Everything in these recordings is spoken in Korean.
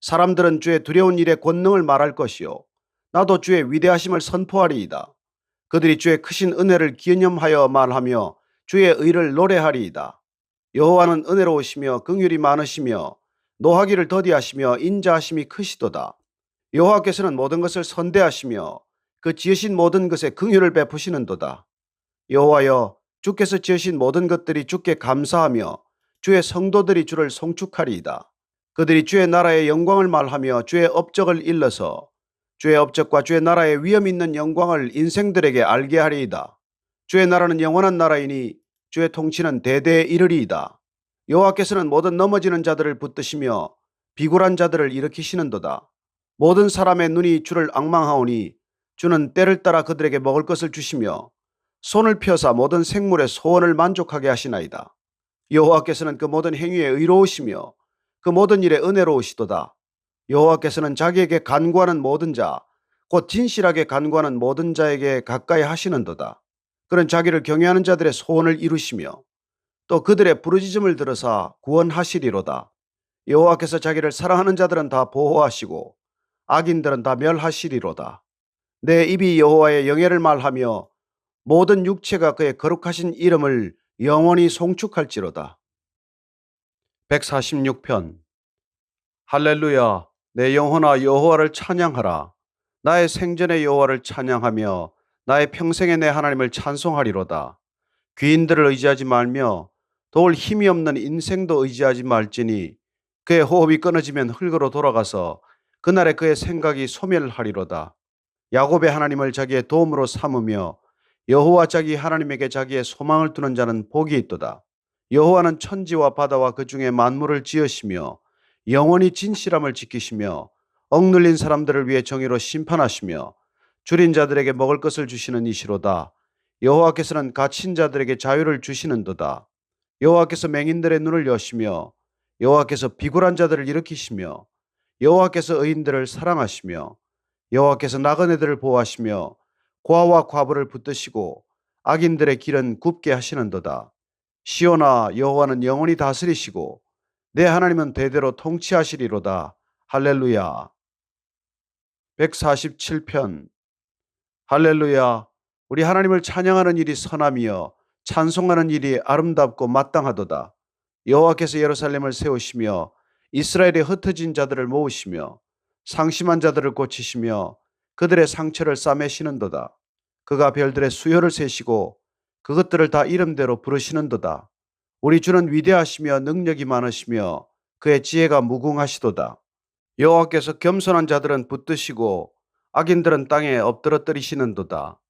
사람들은 주의 두려운 일의 권능을 말할 것이요. 나도 주의 위대하심을 선포하리이다. 그들이 주의 크신 은혜를 기념하여 말하며 주의 의를 노래하리이다. 여호와는 은혜로우시며 긍휼이 많으시며 노하기를 더디하시며 인자하심이 크시도다. 여호와께서는 모든 것을 선대하시며 그 지으신 모든 것에 긍휼을 베푸시는도다. 여호와여 주께서 지으신 모든 것들이 주께 감사하며 주의 성도들이 주를 송축하리이다. 그들이 주의 나라의 영광을 말하며 주의 업적을 일러서 주의 업적과 주의 나라의 위엄 있는 영광을 인생들에게 알게 하리이다. 주의 나라는 영원한 나라이니 주의 통치는 대대에 이르리이다. 여호와께서는 모든 넘어지는 자들을 붙드시며 비굴한 자들을 일으키시는도다. 모든 사람의 눈이 주를 악망하오니 주는 때를 따라 그들에게 먹을 것을 주시며 손을 펴사 모든 생물의 소원을 만족하게 하시나이다. 여호와께서는 그 모든 행위에 의로우시며 그 모든 일에 은혜로우시도다. 여호와께서는 자기에게 간구하는 모든 자, 곧 진실하게 간구하는 모든 자에게 가까이 하시는도다. 그는 자기를 경외하는 자들의 소원을 이루시며 또 그들의 부르짖음을 들어사 구원하시리로다. 여호와께서 자기를 사랑하는 자들은 다 보호하시고 악인들은 다 멸하시리로다. 내 입이 여호와의 영예를 말하며 모든 육체가 그의 거룩하신 이름을 영원히 송축할지로다. 146편. 할렐루야 내 영혼아 여호와를 찬양하라. 나의 생전의 여호와를 찬양하며 나의 평생에 내 하나님을 찬송하리로다. 귀인들을 의지하지 말며 도울 힘이 없는 인생도 의지하지 말지니 그의 호흡이 끊어지면 흙으로 돌아가서 그날에 그의 생각이 소멸하리로다. 야곱의 하나님을 자기의 도움으로 삼으며 여호와 자기 하나님에게 자기의 소망을 두는 자는 복이 있도다 여호와는 천지와 바다와 그 중에 만물을 지으시며 영원히 진실함을 지키시며 억눌린 사람들을 위해 정의로 심판하시며 줄인 자들에게 먹을 것을 주시는 이시로다. 여호와께서는 갇힌 자들에게 자유를 주시는도다. 여호와께서 맹인들의 눈을 여시며 여호와께서 비굴한 자들을 일으키시며 여호와께서 의인들을 사랑하시며 여호와께서 나그네들을 보호하시며 고아와 과부를 붙드시고 악인들의 길은 굽게 하시는도다. 시온아 여호와는 영원히 다스리시고 내 하나님은 대대로 통치하시리로다. 할렐루야. 147편 할렐루야. 우리 하나님을 찬양하는 일이 선함이여 찬송하는 일이 아름답고 마땅하도다. 여호와께서 예루살렘을 세우시며 이스라엘의 흩어진 자들을 모으시며 상심한 자들을 고치시며 그들의 상처를 싸매시는도다. 그가 별들의 수요를 세시고 그것들을 다 이름대로 부르시는도다. 우리 주는 위대하시며 능력이 많으시며 그의 지혜가 무궁하시도다. 여호와께서 겸손한 자들은 붙드시고 악인들은 땅에 엎드러뜨리시는도다.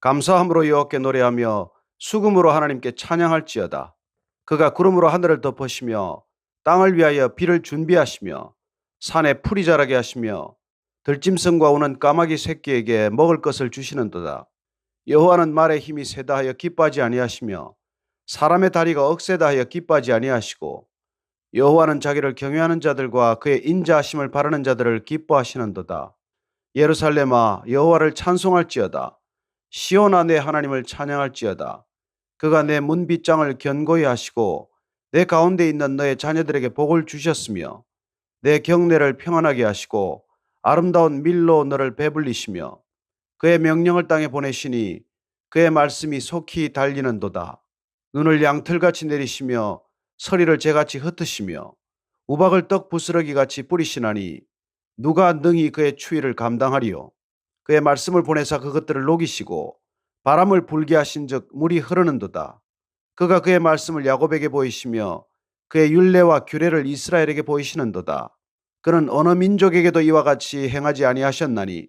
감사함으로 여호와께 노래하며 수금으로 하나님께 찬양할지어다. 그가 구름으로 하늘을 덮으시며 땅을 위하여 비를 준비하시며 산에 풀이 자라게 하시며 들짐승과 우는 까마귀 새끼에게 먹을 것을 주시는도다. 여호와는 말에 힘이 세다 하여 기뻐하지 아니하시며 사람의 다리가 억세다 하여 기뻐하지 아니하시고 여호와는 자기를 경외하는 자들과 그의 인자하심을 바라는 자들을 기뻐하시는도다. 예루살렘아 여호와를 찬송할지어다. 시온아 내 하나님을 찬양할지어다. 그가 내 문빗장을 견고히 하시고 내 가운데 있는 너의 자녀들에게 복을 주셨으며 내 경내를 평안하게 하시고 아름다운 밀로 너를 배불리시며 그의 명령을 땅에 보내시니 그의 말씀이 속히 달리는도다. 눈을 양털같이 내리시며 서리를 재같이 흩으시며 우박을 떡 부스러기 같이 뿌리시나니 누가 능히 그의 추위를 감당하리요. 그의 말씀을 보내사 그것들을 녹이시고 바람을 불게 하신즉 물이 흐르는도다. 그가 그의 말씀을 야곱에게 보이시며 그의 율례와 규례를 이스라엘에게 보이시는도다. 그는 어느 민족에게도 이와 같이 행하지 아니하셨나니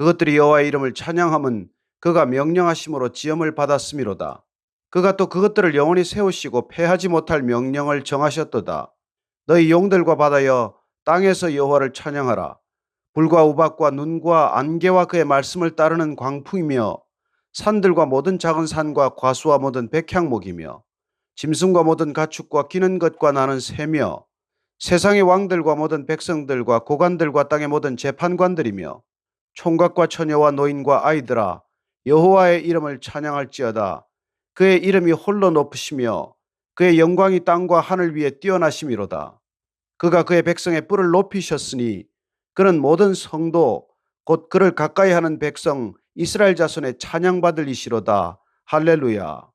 그것들이 여호와의 이름을 찬양함은 그가 명령하심으로 지음을 받았음이로다. 그가 또 그것들을 영원히 세우시고 패하지 못할 명령을 정하셨도다. 너희 용들과 바다여 땅에서 여호와를 찬양하라. 불과 우박과 눈과 안개와 그의 말씀을 따르는 광풍이며 산들과 모든 작은 산과 과수와 모든 백향목이며 짐승과 모든 가축과 기는 것과 나는 새며 세상의 왕들과 모든 백성들과 고관들과 땅의 모든 재판관들이며 총각과 처녀와 노인과 아이들아 여호와의 이름을 찬양할지어다. 그의 이름이 홀로 높으시며 그의 영광이 땅과 하늘 위에 뛰어나심이로다. 그가 그의 백성의 뿔을 높이셨으니 그는 모든 성도 곧 그를 가까이 하는 백성 이스라엘 자손의 찬양받을 이시로다. 할렐루야.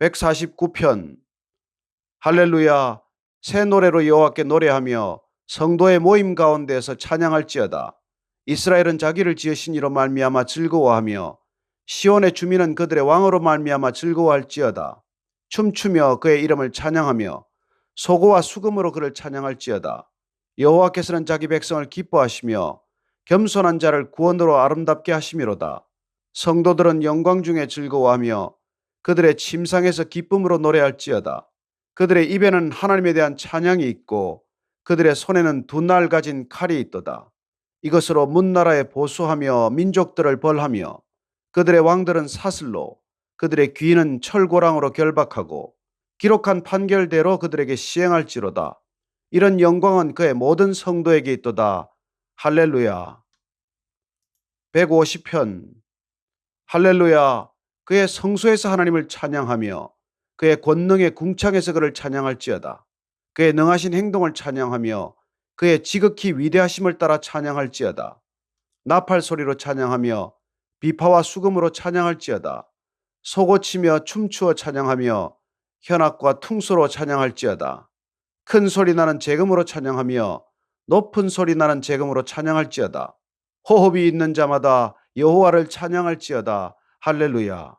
149편. 할렐루야. 새 노래로 여호와께 노래하며 성도의 모임 가운데서 찬양할지어다 이스라엘은 자기를 지으신 이로 말미암아 즐거워하며 시온의 주민은 그들의 왕으로 말미암아 즐거워할지어다. 춤추며 그의 이름을 찬양하며 소고와 수금으로 그를 찬양할지어다. 여호와께서는 자기 백성을 기뻐하시며 겸손한 자를 구원으로 아름답게 하심이로다. 성도들은 영광 중에 즐거워하며 그들의 침상에서 기쁨으로 노래할지어다. 그들의 입에는 하나님에 대한 찬양이 있고 그들의 손에는 두 날 가진 칼이 있도다. 이것으로 문나라에 보수하며 민족들을 벌하며 그들의 왕들은 사슬로 그들의 귀인은 철고랑으로 결박하고 기록한 판결대로 그들에게 시행할지로다. 이런 영광은 그의 모든 성도에게 있도다. 할렐루야. 150편 할렐루야. 그의 성소에서 하나님을 찬양하며 그의 권능의 궁창에서 그를 찬양할지어다. 그의 능하신 행동을 찬양하며 그의 지극히 위대하심을 따라 찬양할지어다. 나팔 소리로 찬양하며 비파와 수금으로 찬양할지어다. 소고치며 춤추어 찬양하며 현악과 퉁소로 찬양할지어다. 큰 소리 나는 재금으로 찬양하며 높은 소리 나는 재금으로 찬양할지어다. 호흡이 있는 자마다 여호와를 찬양할지어다. 할렐루야.